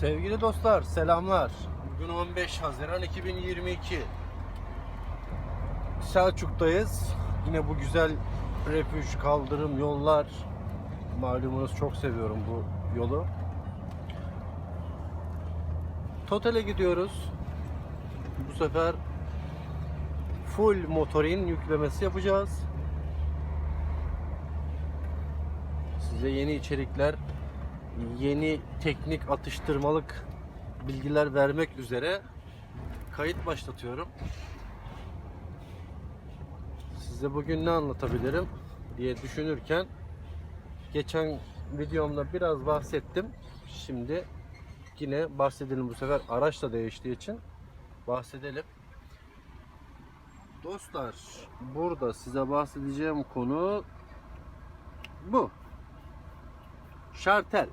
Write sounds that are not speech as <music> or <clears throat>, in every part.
Sevgili dostlar selamlar. Bugün 15 Haziran 2022. Selçuk'tayız. Yine bu güzel refüj, kaldırım, yollar. Malumunuz çok seviyorum bu yolu. Total'e gidiyoruz. Bu sefer full motorin yüklemesi yapacağız. Size yeni içerikler, yeni teknik atıştırmalık bilgiler vermek üzere kayıt başlatıyorum. Size bugün ne anlatabilirim diye düşünürken geçen videomda biraz bahsettim. Şimdi yine bahsedelim bu sefer araç da değiştiği için bahsedelim. Dostlar burada size bahsedeceğim konu bu. Şartel.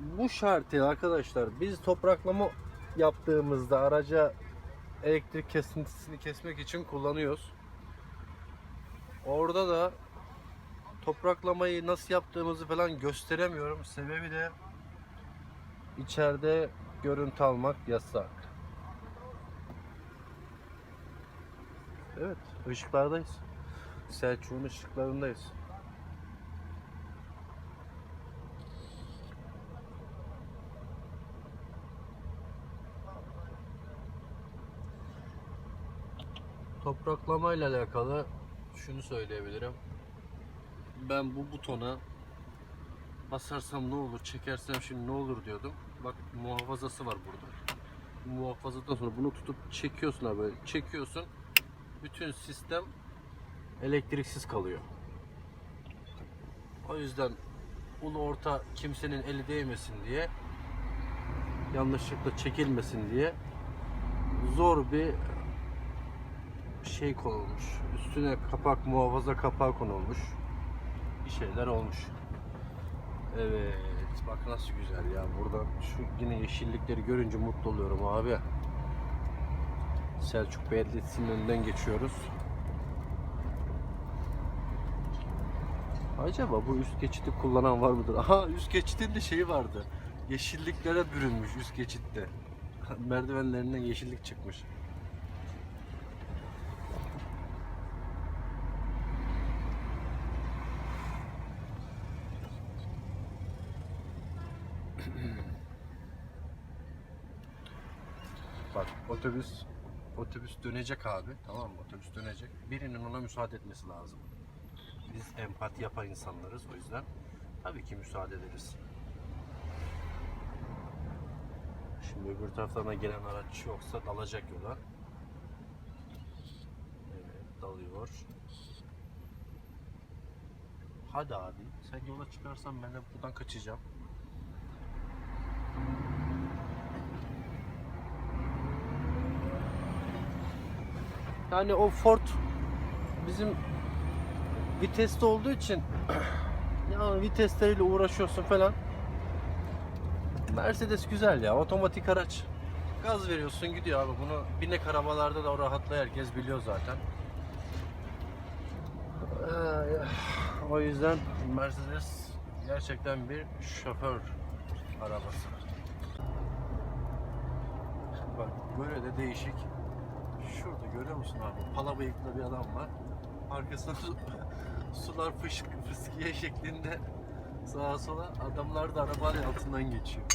Bu şartel arkadaşlar biz topraklama yaptığımızda araca elektrik kesintisini kesmek için kullanıyoruz. Orada da topraklamayı nasıl yaptığımızı falan gösteremiyorum. Sebebi de içeride görüntü almak yasak. Evet, ışıklardayız. Selçuk'un ışıklarındayız. Topraklama ile alakalı şunu söyleyebilirim. Ben bu butona basarsam ne olur, çekersem şimdi ne olur diyordum. Bak muhafazası var burada. Muhafazadan sonra bunu tutup çekiyorsun abi. Çekiyorsun. Bütün sistem elektriksiz kalıyor. O yüzden ulu orta kimsenin eli değmesin diye yanlışlıkla çekilmesin diye zor bir şey konulmuş. Üstüne kapak, muhafaza kapağı konulmuş. Bir şeyler olmuş. Evet, bak nasıl güzel ya. Buradan şu yine yeşillikleri görünce mutlu oluyorum abi. Selçuk Belediyesi'nin önünden geçiyoruz. Acaba bu üst geçidi kullanan var mıdır? Aha üst geçidin de şeyi vardı. Yeşilliklere bürünmüş üst geçitte. Merdivenlerinden yeşillik çıkmış. <clears throat> Bak otobüs otobüs dönecek abi tamam mı? Otobüs dönecek. Birinin ona müsaade etmesi lazım. Biz empati yapan insanlarız o yüzden tabii ki müsaade ederiz. Şimdi öbür taraftan da gelen araç yoksa dalacak yola. Evet dalıyor. Hadi abi sen yola çıkarsan ben de buradan kaçacağım. Yani o Ford bizim viteste olduğu için <clears throat> ya vitesleriyle uğraşıyorsun falan. Mercedes güzel ya otomatik araç. Gaz veriyorsun gidiyor abi bunu binek arabalarda da o rahatlığı herkes biliyor zaten. Ee, O yüzden Mercedes gerçekten bir şoför arabası. Bak böyle de değişik. Şurada görüyor musun abi? Pala bıyıklı bir adam var. Arkasında su- <laughs> sular fışk, fıskiye şeklinde sağa sola adamlar da arabanın altından geçiyor.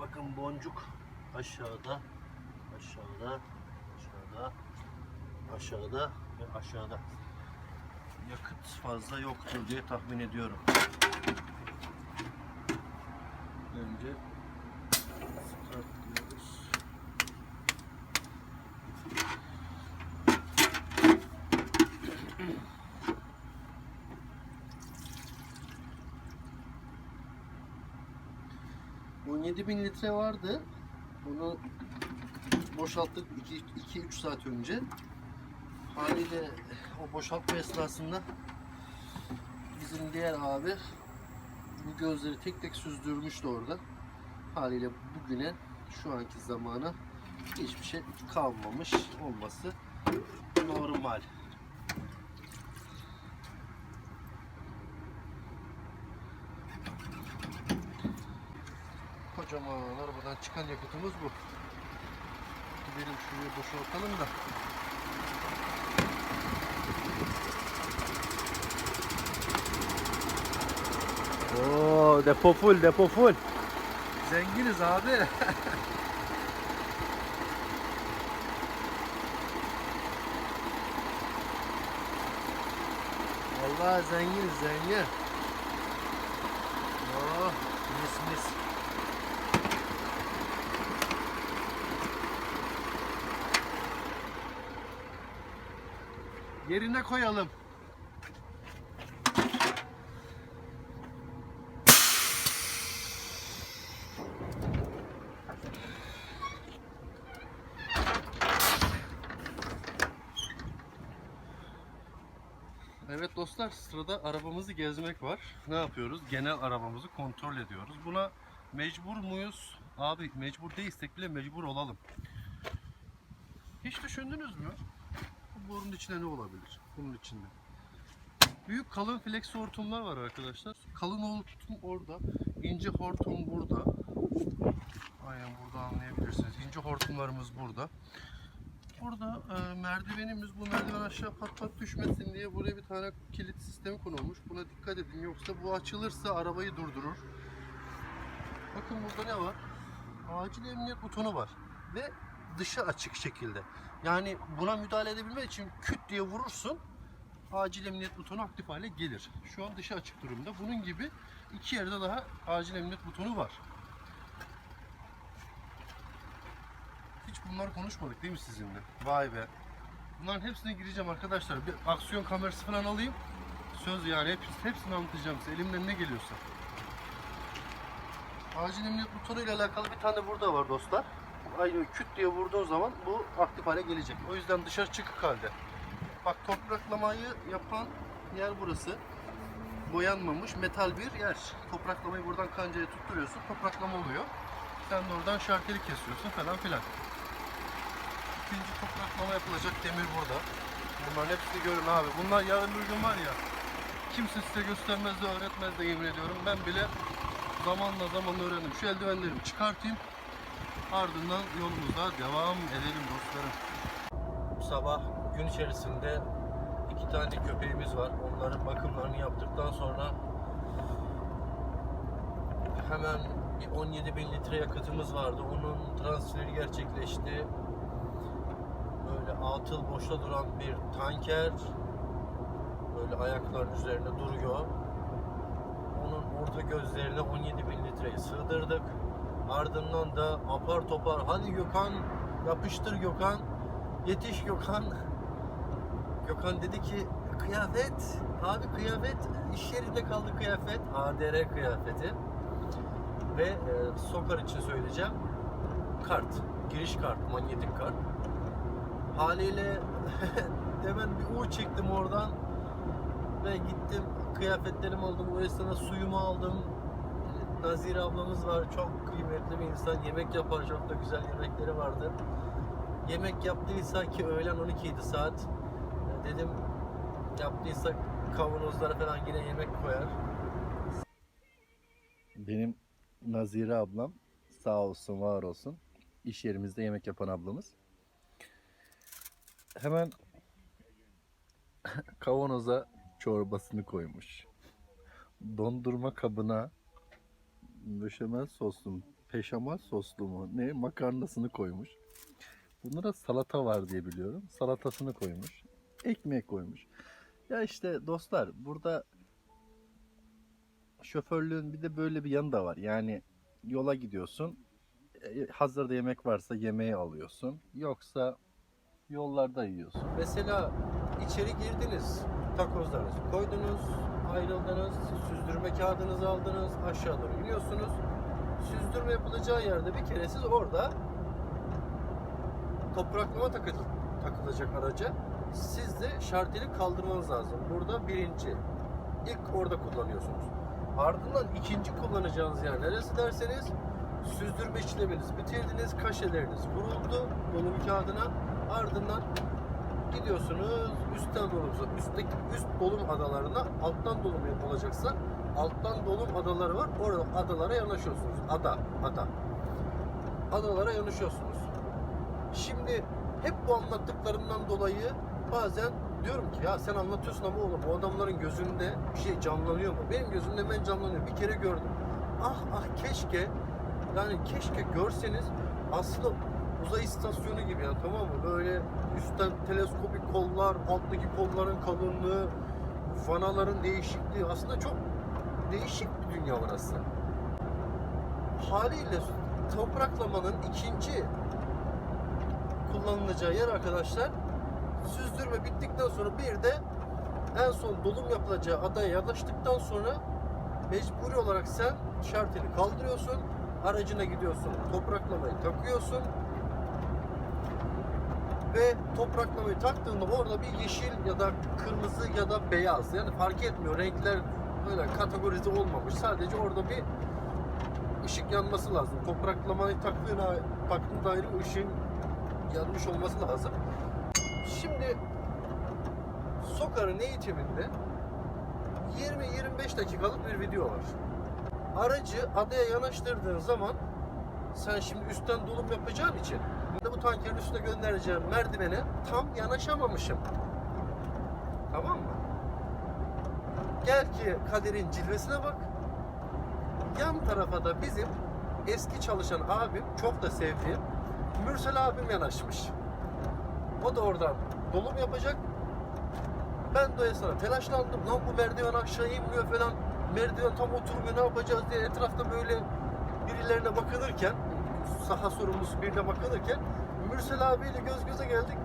Bakın boncuk aşağıda, aşağıda, aşağıda, aşağıda ve aşağıda yakıt fazla yoktur diye tahmin ediyorum. Önce. ...17 bin litre vardı. Bunu boşalttık 2-3 saat önce. Haliyle o boşaltma esnasında bizim diğer abi bu gözleri tek tek süzdürmüştü orada. Haliyle bugüne şu anki zamana hiçbir şey kalmamış olması normal. Kocaman arabadan çıkan yakıtımız bu. Gidelim şuraya boşaltalım da. Oo depo full depo full. Zenginiz abi. <laughs> Vallahi zenginiz zengin. Oh mis mis. Yerine koyalım. Evet dostlar sırada arabamızı gezmek var. Ne yapıyoruz? Genel arabamızı kontrol ediyoruz. Buna mecbur muyuz? Abi mecbur değilsek bile mecbur olalım. Hiç düşündünüz mü? Bu borunun içinde ne olabilir? Bunun içinde. Büyük kalın flex hortumlar var arkadaşlar. Kalın hortum orada. ince hortum burada. Aynen burada anlayabilirsiniz. İnce hortumlarımız burada. Burada e, merdivenimiz, bu merdiven aşağı pat pat düşmesin diye buraya bir tane kilit sistemi konulmuş. Buna dikkat edin yoksa bu açılırsa arabayı durdurur. Bakın burada ne var? Acil emniyet butonu var ve dışı açık şekilde. Yani buna müdahale edebilmek için küt diye vurursun acil emniyet butonu aktif hale gelir. Şu an dışı açık durumda. Bunun gibi iki yerde daha acil emniyet butonu var. Hiç bunlar konuşmadık değil mi sizinle? Vay be. Bunların hepsine gireceğim arkadaşlar. Bir aksiyon kamerası falan alayım. Söz yani hep, hepsini anlatacağım size. Elimden ne geliyorsa. Acil emniyet butonu ile alakalı bir tane burada var dostlar. Aynı küt diye vurduğun zaman bu aktif hale gelecek. O yüzden dışarı çıkık halde. Bak topraklamayı yapan yer burası. Boyanmamış metal bir yer. Topraklamayı buradan kancaya tutturuyorsun. Topraklama oluyor. Sen de oradan şarteli kesiyorsun falan filan. İkinci topraklama yapılacak demir burada. Bunların hepsini görün abi. Bunlar yarın bir gün var ya. Kimse size göstermez de öğretmez de yemin ediyorum. Ben bile zamanla zamanla öğrendim. Şu eldivenlerimi çıkartayım. Ardından yolumuza devam edelim dostlarım. Bu sabah gün içerisinde iki tane köpeğimiz var. Onların bakımlarını yaptıktan sonra hemen bir 17 bin litre yakıtımız vardı. Onun transferi gerçekleşti. Böyle atıl boşta duran bir tanker böyle ayakların üzerinde duruyor. Onun orta gözlerine 17 bin litreyi sığdırdık. Ardından da apar topar hadi Gökhan yapıştır Gökhan yetiş Gökhan. Gökhan dedi ki kıyafet abi kıyafet iş yerinde kaldı kıyafet ADR kıyafeti. Ve e, Sokar için söyleyeceğim kart giriş kart manyetik kart. Haliyle <laughs> hemen bir U çektim oradan ve gittim kıyafetlerimi aldım o esnada suyumu aldım Nazire ablamız var çok kıymetli bir insan. Yemek yapar çok da güzel yemekleri vardı yemek yaptıysa ki öğlen 12 idi saat. Dedim yaptıysa kavanozlara falan yine yemek koyar. Benim Nazire ablam sağ olsun var olsun iş yerimizde yemek yapan ablamız. Hemen <laughs> kavanoza çorbasını koymuş. Dondurma kabına beşamel soslu mu, peşamal soslu mu ne makarnasını koymuş. Bunlara salata var diye biliyorum. Salatasını koymuş. Ekmek koymuş. Ya işte dostlar burada şoförlüğün bir de böyle bir yanı da var. Yani yola gidiyorsun. e, Hazırda yemek varsa yemeği alıyorsun. Yoksa yollarda yiyorsun. Mesela içeri girdiniz. Takozlarınızı koydunuz. Ayrıldınız. Süzdürme kağıdınızı aldınız. Aşağı doğru iniyorsunuz. Süzdürme yapılacağı yerde bir kere siz orada topraklama takı- takılacak araca. Siz de şarteli kaldırmanız lazım. Burada birinci. İlk orada kullanıyorsunuz. Ardından ikinci kullanacağınız yer neresi derseniz Süzdürme işleminizi bitirdiniz. Kaşeleriniz vuruldu dolum kağıdına. Ardından gidiyorsunuz üstten dolumuza. Üstteki üst dolum adalarına alttan dolum olacaksa alttan dolum adaları var. Orada adalara yanaşıyorsunuz. Ada, ada. Adalara yanaşıyorsunuz. Şimdi hep bu anlattıklarımdan dolayı bazen diyorum ki ya sen anlatıyorsun ama oğlum bu adamların gözünde bir şey canlanıyor mu? Benim gözümde hemen canlanıyor. Bir kere gördüm. Ah ah keşke yani keşke görseniz aslında uzay istasyonu gibi ya tamam mı? Böyle üstten teleskopik kollar, alttaki kolların kalınlığı, vanaların değişikliği aslında çok değişik bir dünya orası. Haliyle topraklamanın ikinci kullanılacağı yer arkadaşlar süzdürme bittikten sonra bir de en son dolum yapılacağı adaya yaklaştıktan sonra mecburi olarak sen şarteli kaldırıyorsun aracına gidiyorsun topraklamayı takıyorsun ve topraklamayı taktığında orada bir yeşil ya da kırmızı ya da beyaz yani fark etmiyor renkler böyle kategorize olmamış. Sadece orada bir ışık yanması lazım. Topraklamayı taktığına taktığın dair ışığın yanmış olması lazım. Şimdi Sokar'ın eğitiminde 20-25 dakikalık bir video var. Aracı adaya yanaştırdığın zaman sen şimdi üstten dolum yapacağın için ben bu tankerin üstüne göndereceğim merdivene tam yanaşamamışım. Tamam mı? Gel ki kaderin cilvesine bak. Yan tarafa da bizim eski çalışan abim, çok da sevdiğim Mürsel abim yanaşmış. O da oradan dolum yapacak. Ben de esnada telaşlandım. Lan bu merdiven aşağı inmiyor falan. Merdiven tam oturmuyor ne yapacağız diye etrafta böyle birilerine bakılırken saha sorumlusu birine bakılırken Mürsel abiyle göz göze geldik.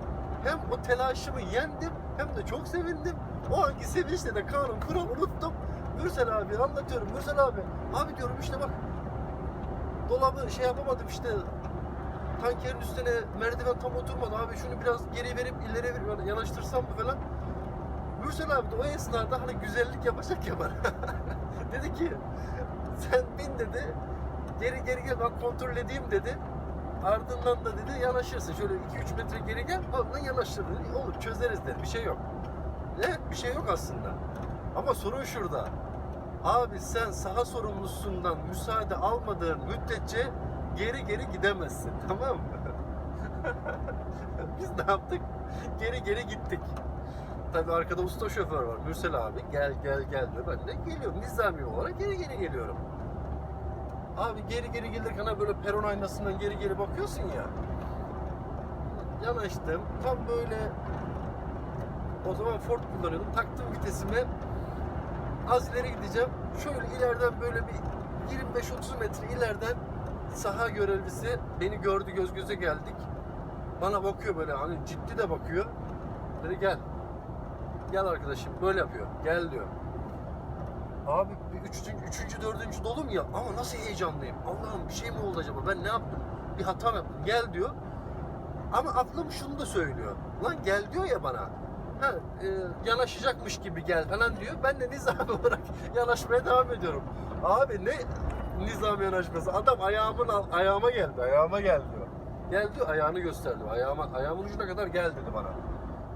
Hem o telaşımı yendim hem de çok sevindim. O anki sevinçle de kanun kural unuttum. Mürsel abi anlatıyorum. Mürsel abi abi diyorum işte bak dolabı şey yapamadım işte tankerin üstüne merdiven tam oturmadı abi şunu biraz geri verip ileri verip yanaştırsam mı falan. Mürsel abi de o esnada hani güzellik yapacak ya bana. <laughs> dedi ki sen bin dedi geri geri gel ben kontrol edeyim dedi. Ardından da dedi yanaşırsın. Şöyle 2-3 metre geri gel ardından yanaştır dedi. Olur çözeriz dedi. Bir şey yok. Evet bir şey yok aslında. Ama sorun şurada. Abi sen saha sorumlusundan müsaade almadığın müddetçe geri geri gidemezsin. <laughs> Tamam mı? Biz ne yaptık? Geri geri gittik. Tabii arkada usta şoför var. Mürsel abi gel gel gel diyor. Ben de geliyorum. Nizami olarak geri geri geliyorum. Abi geri geri gelirken böyle peron aynasından geri geri bakıyorsun ya. Yanaştım. Tam böyle o zaman Ford kullanıyordum. Taktım vitesimi. Az ileri gideceğim. Şöyle ileriden böyle bir 25-30 metre ileriden saha görevlisi beni gördü göz göze geldik. Bana bakıyor böyle hani ciddi de bakıyor. Dedi gel. Gel arkadaşım böyle yapıyor. Gel diyor. Abi bir üçüncü, üçüncü, dördüncü dolum ya ama nasıl heyecanlıyım. Allah'ım bir şey mi oldu acaba ben ne yaptım? Bir hata mı yaptım? Gel diyor. Ama aklım şunu da söylüyor. Lan gel diyor ya bana. Ha, e, yanaşacakmış gibi gel falan diyor. Ben de nizami <laughs> olarak yanaşmaya devam ediyorum. Abi ne nizami yanaşması? Adam ayağımın ayağıma geldi. Ayağıma gel diyor. Gel diyor ayağını gösterdi. Ayağıma, ayağımın ucuna kadar gel dedi bana.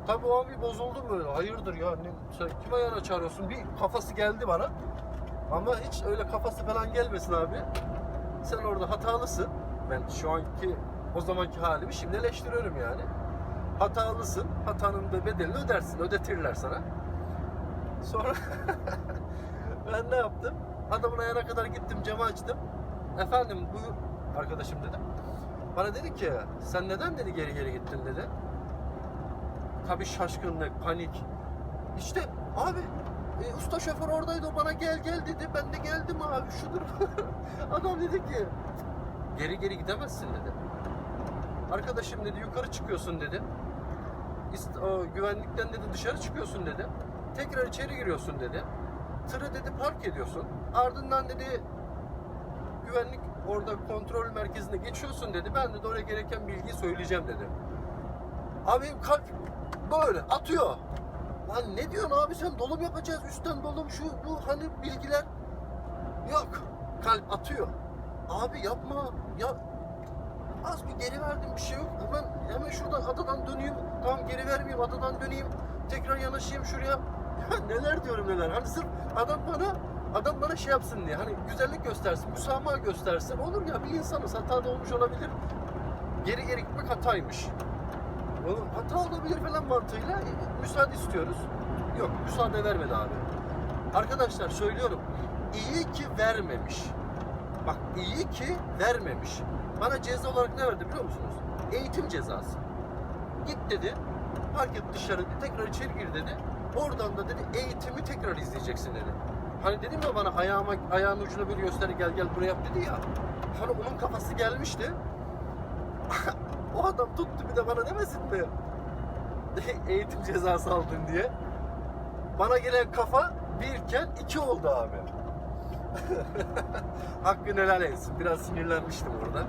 Tabii o an bir bozuldum böyle. Hayırdır ya ne, sen kim ayağına çağırıyorsun? Bir kafası geldi bana. Ama hiç öyle kafası falan gelmesin abi. Sen orada hatalısın. Ben şu anki o zamanki halimi şimdi eleştiriyorum yani. Hatalısın. Hatanın da bedelini ödersin. Ödetirler sana. Sonra <laughs> ben ne yaptım? Adamın ayağına kadar gittim camı açtım. Efendim buyur arkadaşım dedim. Bana dedi ki sen neden dedi geri geri gittin dedi. Tabii şaşkınlık, panik. İşte abi e, usta şoför oradaydı o bana gel gel dedi. Ben de geldim abi şudur. <laughs> Adam dedi ki geri geri gidemezsin dedi. Arkadaşım dedi yukarı çıkıyorsun dedi. İst- o, güvenlikten dedi dışarı çıkıyorsun dedi. Tekrar içeri giriyorsun dedi. Tırı dedi park ediyorsun. Ardından dedi güvenlik orada kontrol merkezine geçiyorsun dedi. Ben de oraya gereken bilgiyi söyleyeceğim dedi. Abi kalp böyle atıyor. Lan ne diyorsun abi sen dolum yapacağız üstten dolum şu bu hani bilgiler yok. Kalp atıyor. Abi yapma. Ya az bir geri verdim bir şey yok. Hemen hemen şuradan adadan döneyim. Tamam geri vermeyeyim adadan döneyim. Tekrar yanaşayım şuraya. <laughs> Ya neler diyorum neler. Hani sırf adam bana adam bana şey yapsın diye. Hani güzellik göstersin, müsamaha göstersin. Olur ya bir insanız hata da olmuş olabilir. Geri geri gitmek hataymış. Oğlum hata olabilir falan mantığıyla müsaade istiyoruz. Yok müsaade vermedi abi. Arkadaşlar söylüyorum. iyi ki vermemiş. Bak iyi ki vermemiş. Bana ceza olarak ne verdi biliyor musunuz? Eğitim cezası. Git dedi. Park et dışarı tekrar içeri gir dedi. Oradan da dedi eğitimi tekrar izleyeceksin dedi. Hani dedim ya bana ayağıma ayağın ucuna böyle göster gel gel buraya yap dedi ya. Hani onun kafası gelmişti. <laughs> o adam tuttu bir de bana demesin mi? <laughs> Eğitim cezası aldın diye. Bana gelen kafa birken iki oldu abi. <laughs> Hakkını helal etsin. Biraz sinirlenmiştim orada.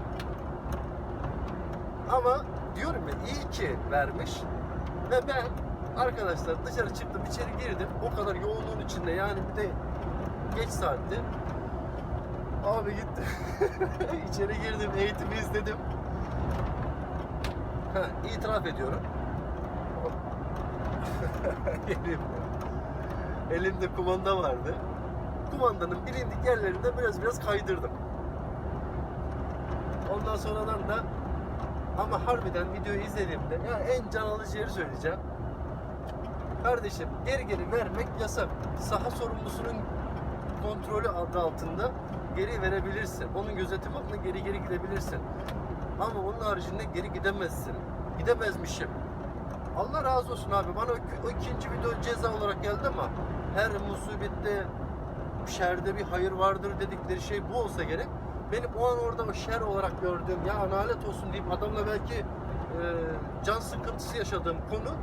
Ama diyorum ya iyi ki vermiş. Ve ben arkadaşlar dışarı çıktım içeri girdim. O kadar yoğunluğun içinde yani bir de geç saatte. Abi gitti. <laughs> içeri girdim eğitimi izledim. Ha, itiraf ediyorum. <laughs> Elimde. Kumanda vardı. Kumandanın bilindik yerlerinde biraz biraz kaydırdım. Ondan sonradan da ama harbiden videoyu izlediğimde ya en can alıcı yeri söyleyeceğim. Kardeşim geri geri vermek yasak. Saha sorumlusunun kontrolü adı altında geri verebilirsin. Onun gözetimi altında geri geri gidebilirsin. Ama onun haricinde geri gidemezsin. Gidemezmişim. Allah razı olsun abi. Bana o, o ikinci video ceza olarak geldi ama her musibette şerde bir hayır vardır dedikleri şey bu olsa gerek. Benim o an orada o şer olarak gördüğüm ya nalet olsun deyip adamla belki e, can sıkıntısı yaşadığım konu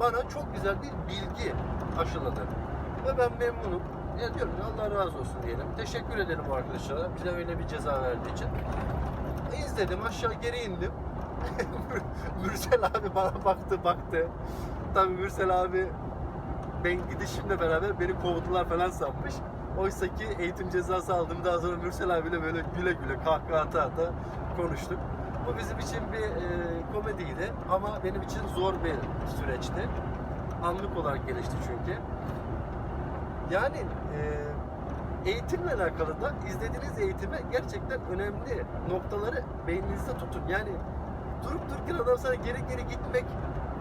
bana çok güzel bir bilgi aşıladı. Ve ben memnunum. Ya diyorum Allah razı olsun diyelim. Teşekkür ederim bu arkadaşlara. Bize öyle bir ceza verdiği için. İzledim aşağı geri indim. <laughs> Mürsel abi bana baktı baktı. Tabii Mürsel abi ben gidişimle beraber beni kovdular falan sanmış. Oysa ki eğitim cezası aldım. Daha sonra Mürsel abiyle böyle güle güle kahkaha ata ata konuştuk. Bu bizim için bir e, komediydi ama benim için zor bir süreçti. Anlık olarak gelişti çünkü. Yani e, eğitimle alakalı da izlediğiniz eğitime gerçekten önemli noktaları beyninizde tutun. Yani durup dururken adam sana geri geri gitmek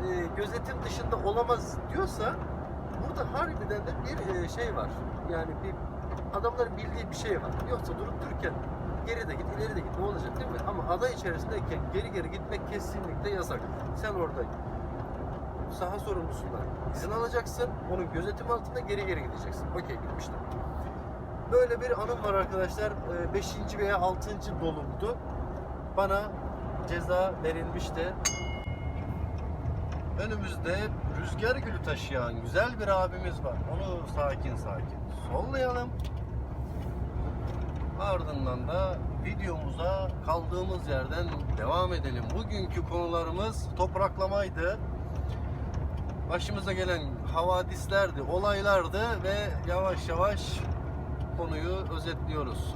e, gözetim dışında olamaz diyorsa burada harbiden de bir e, şey var. Yani bir adamların bildiği bir şey var. Yoksa durup dururken geri de git, ileri de git ne olacak değil mi? Ama ada içerisindeyken geri geri gitmek kesinlikle yasak. Sen orada saha sorumlusundan izin alacaksın. Onun gözetim altında geri geri gideceksin. Okey bitmiştir. Böyle bir anım var arkadaşlar. 5. veya 6. dolumdu. Bana ceza verilmişti. Önümüzde rüzgar gülü taşıyan güzel bir abimiz var. Onu sakin sakin sollayalım. Ardından da videomuza kaldığımız yerden devam edelim. Bugünkü konularımız topraklamaydı. Başımıza gelen havadislerdi, olaylardı ve yavaş yavaş konuyu özetliyoruz.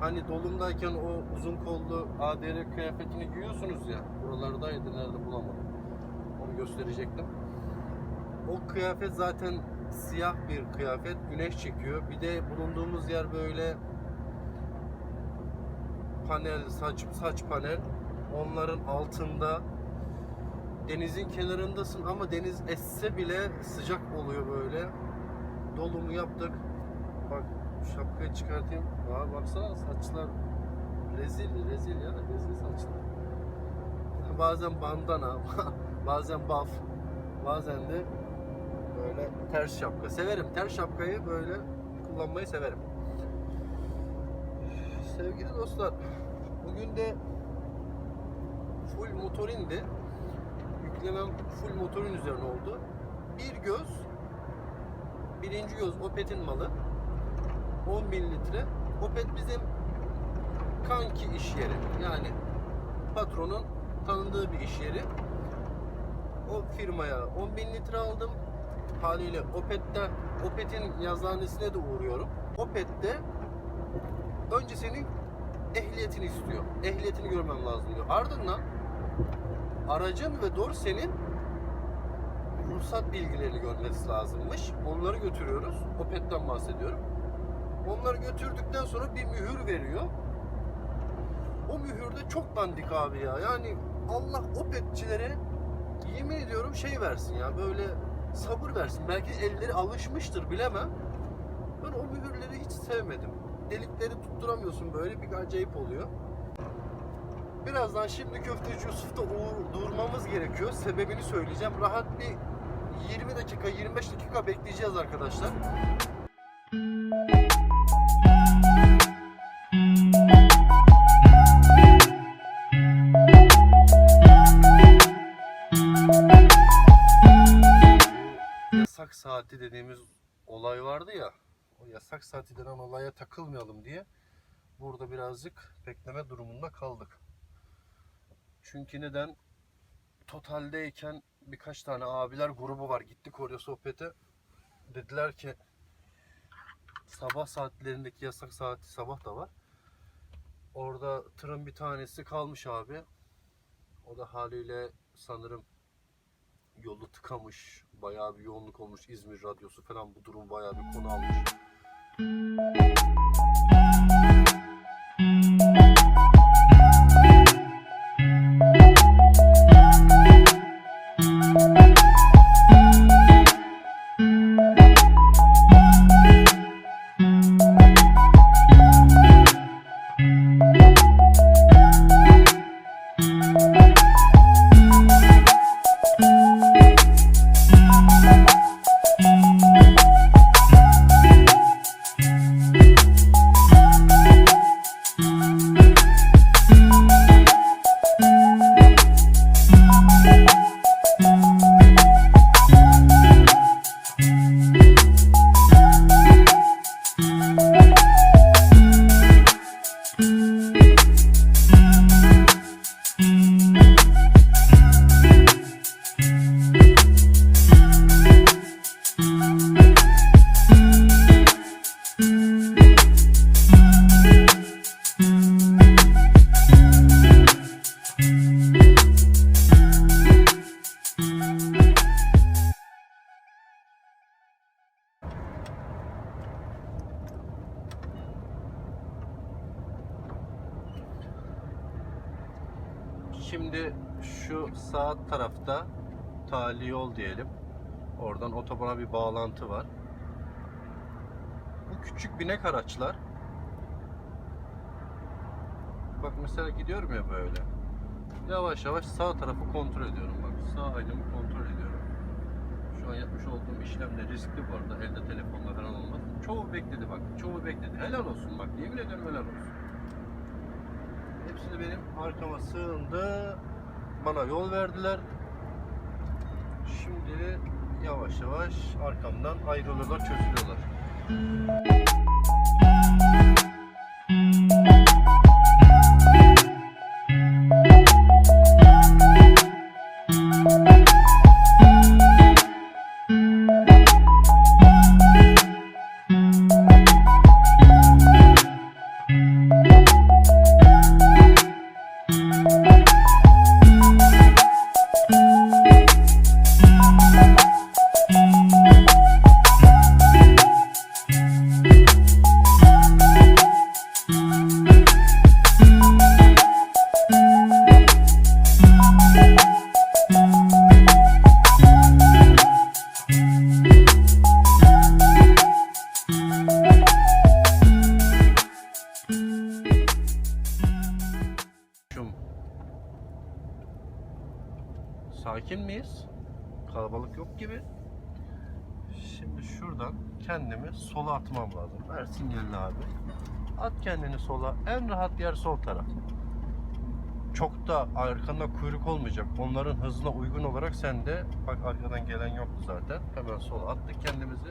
Hani dolumdayken o uzun kollu ADR kıyafetini giyiyorsunuz ya. Buralardaydı nerede bulamadım. Onu gösterecektim. O kıyafet zaten siyah bir kıyafet. Güneş çekiyor. Bir de bulunduğumuz yer böyle panel, saç, saç panel. Onların altında denizin kenarındasın ama deniz esse bile sıcak oluyor böyle. Dolumu yaptık. Bak şapkayı çıkartayım. Aa, baksana saçlar rezil rezil ya rezil saçlar. Bazen bandana, <laughs> bazen buff, bazen de böyle ters şapka. Severim ters şapkayı böyle kullanmayı severim. Sevgili dostlar, bugün de full motorindi. Yüklemem full motorun üzerine oldu. Bir göz, birinci göz Opet'in malı. 10 bin litre. Opet bizim kanki iş yeri. Yani patronun tanındığı bir iş yeri. O firmaya 10 bin litre aldım. Haliyle Opet'ten, Opet'in yazıhanesine de uğruyorum. Opet'te önce senin ehliyetini istiyor. Ehliyetini görmem lazım diyor. Ardından aracın ve dorsenin ruhsat bilgilerini görmesi lazımmış. Onları götürüyoruz. Opet'ten bahsediyorum. Onları götürdükten sonra bir mühür veriyor. O mühür de çok dandik abi ya. Yani Allah Opetçilere yemin ediyorum şey versin ya böyle sabır versin. Belki elleri alışmıştır bilemem. Ben o mühürleri hiç sevmedim. Delikleri tutturamıyorsun böyle bir acayip oluyor. Birazdan şimdi Köfteci Yusuf'ta durmamız gerekiyor. Sebebini söyleyeceğim. Rahat bir 20 dakika, 25 dakika bekleyeceğiz arkadaşlar. Yasak saati dediğimiz olay vardı ya. O yasak saati denen olaya takılmayalım diye burada birazcık bekleme durumunda kaldık. Çünkü neden? Totaldeyken birkaç tane abiler grubu var. Gittik oraya sohbete. Dediler ki sabah saatlerindeki yasak saati sabah da var. Orada tırın bir tanesi kalmış abi. O da haliyle sanırım yolu tıkamış. Bayağı bir yoğunluk olmuş. İzmir Radyosu falan bu durum bayağı bir konu almış. Şu sağ tarafta tali yol diyelim. Oradan otobana bir bağlantı var. Bu küçük binek araçlar. Bak mesela gidiyorum ya böyle. Yavaş yavaş sağ tarafı kontrol ediyorum. Bak sağ aynamı kontrol ediyorum. Şu an yapmış olduğum işlem de riskli bu arada. Elde telefonla falan olmaz. Çoğu bekledi bak. Çoğu bekledi. Helal olsun bak. Yemin ederim helal olsun. Hepsi de benim arkama sığındı. Bana yol verdiler. Şimdi yavaş yavaş arkamdan ayrılıyorlar, çözülüyorlar. Yok gibi. Şimdi şuradan kendimi sola atmam lazım. Ver sinyalini abi. At kendini sola. En rahat yer sol taraf. Çok da arkanda kuyruk olmayacak. Onların hızına uygun olarak sen de bak arkadan gelen yoktu zaten. Hemen sola attık kendimizi.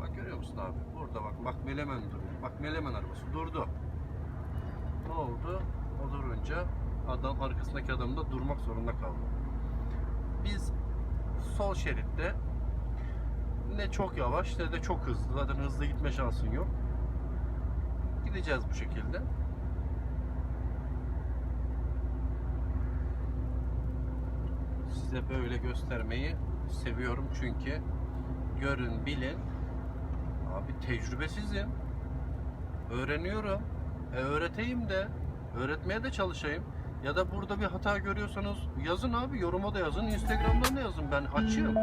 Bak görüyor musun abi? Burada bak. Bak Melemen duruyor. Bak Melemen arabası durdu. Ne oldu? O durunca adam arkasındaki adam da durmak zorunda kaldı. Biz sol şeritte ne çok yavaş ne de çok hızlı. Zaten hızlı gitme şansın yok. gideceğiz bu şekilde. Size böyle göstermeyi seviyorum çünkü görün bilin abi tecrübesizim öğreniyorum e, öğreteyim de öğretmeye de çalışayım ya da burada bir hata görüyorsanız yazın abi yoruma da yazın instagramdan da yazın. Ben açığım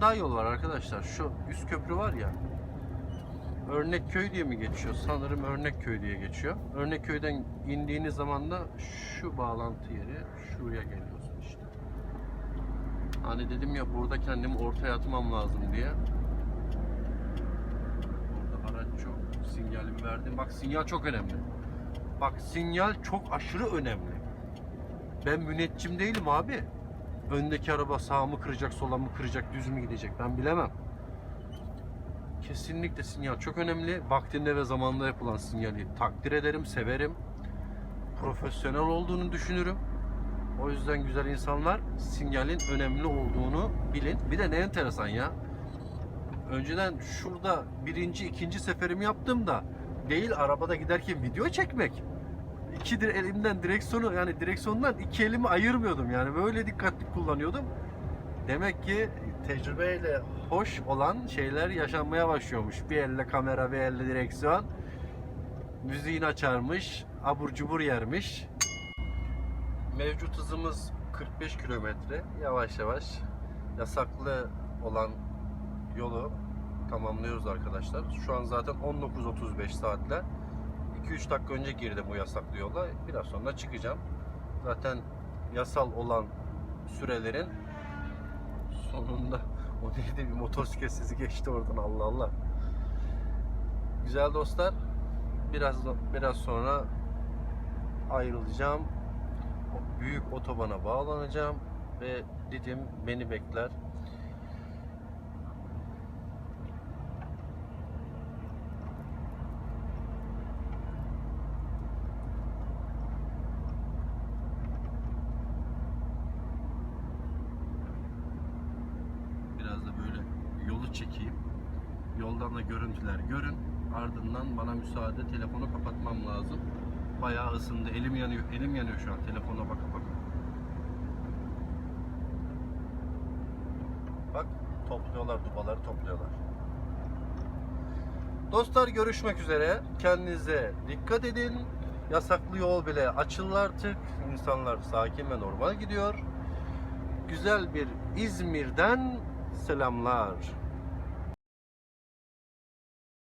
tane daha yol var arkadaşlar. Şu üst köprü var ya. Örnekköy diye mi geçiyor? Sanırım Örnekköy diye geçiyor. Örnekköy'den indiğiniz zaman da şu bağlantı yeri şuraya geliyorsun işte. Hani dedim ya burada kendimi ortaya atmam lazım diye. Burada araç çok. Sinyalimi verdim. Bak sinyal çok önemli. Bak sinyal çok aşırı önemli. Ben müneccim değilim abi. Öndeki araba sağ mı kıracak, sola mı kıracak, düz mü gidecek ben bilemem. Kesinlikle sinyal çok önemli. Vaktinde ve zamanında yapılan sinyali takdir ederim, severim. Profesyonel olduğunu düşünürüm. O yüzden güzel insanlar sinyalin önemli olduğunu bilin. Bir de ne enteresan ya. Önceden şurada birinci, ikinci seferimi yaptığımda değil arabada giderken video çekmek iki elimden direksiyonu yani direksiyondan iki elimi ayırmıyordum yani böyle dikkatli kullanıyordum. Demek ki tecrübeyle hoş olan şeyler yaşanmaya başlıyormuş. Bir elle kamera, bir elle direksiyon. Müziğini açarmış, abur cubur yermiş. Mevcut hızımız 45 kilometre. Yavaş yavaş yasaklı olan yolu tamamlıyoruz arkadaşlar. Şu an zaten 19.35 saatler. 2-3 dakika önce girdim bu yasaklı yola. Biraz sonra çıkacağım. Zaten yasal olan sürelerin sonunda <laughs> o neydi bir motosiklet sizi geçti oradan Allah Allah. Güzel dostlar. Biraz biraz sonra ayrılacağım. Büyük otobana bağlanacağım ve Didim beni bekler. Biraz da böyle yolu çekeyim. Yoldan da görüntüler görün. Ardından bana müsaade telefonu kapatmam lazım. Bayağı ısındı. Elim yanıyor. Elim yanıyor şu an telefona baka baka. Bak topluyorlar dubaları topluyorlar. Dostlar görüşmek üzere. Kendinize dikkat edin. Yasaklı yol bile açıldı artık. İnsanlar sakin ve normal gidiyor. Güzel bir İzmir'den selamlar.